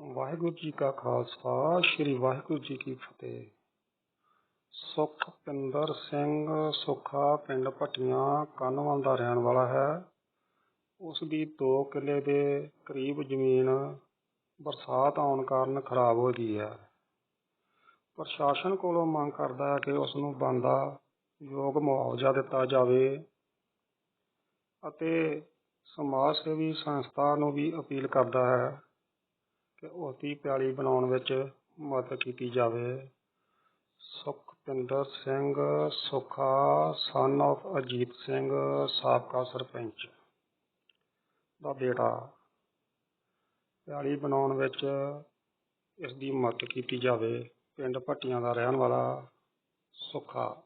ਵਾਹਿਗੁਰੂ ਜੀ ਕਾ ਖਾਲਸਾ, ਸ੍ਰੀ ਵਾਹਿਗੁਰੂ ਜੀ ਕੀ ਫਤਿਹ। ਸੁਖਪਿੰਦਰ ਸਿੰਘ ਸੁੱਖਾ ਪਿੰਡ ਭੱਟੀਆਂ ਕੰਨਵਾਲ ਦਾ ਰਹਿਣ ਵਾਲਾ ਹੈ। ਉਸ ਦੀ 2 ਕਿੱਲੇ ਦੇ ਕਰੀਬ ਜ਼ਮੀਨ ਬਰਸਾਤ ਆਉਣ ਕਾਰਨ ਖਰਾਬ ਹੋ ਗਈ ਹੈ। ਪ੍ਰਸ਼ਾਸਨ ਕੋਲੋਂ ਮੰਗ ਕਰਦਾ ਹੈ ਕਿ ਉਸ ਨੂੰ ਬਣਦਾ ਯੋਗ ਮੁਆਵਜ਼ਾ ਦਿੱਤਾ ਜਾਵੇ ਅਤੇ ਸਮਾਜ ਸੇਵੀ ਸੰਸਥਾ ਨੂੰ ਵੀ ਅਪੀਲ ਕਰਦਾ ਹੈ ਕਿ ਉਸਦੀ ਪਿਆਲੀ ਬਣਾਉਣ ਵਿੱਚ ਮਦਦ ਕੀਤੀ ਜਾਵੇ। ਸੁਖਪਿੰਦਰ ਸਿੰਘ ਸੁੱਖਾ ਸਨ of ਅਜੀਤ ਸਿੰਘ, ਸਾਬਕਾ ਸਰਪੰਚ ਦਾ ਬੇਟਾ। ਪਿਆਲੀ ਬਣਾਉਣ ਵਿੱਚ ਇਸ ਦੀ ਮਦਦ ਕੀਤੀ ਜਾਵੇ। ਪਿੰਡ ਭੱਟੀਆਂ ਦਾ ਰਹਿਣ ਵਾਲਾ ਸੁੱਖਾ।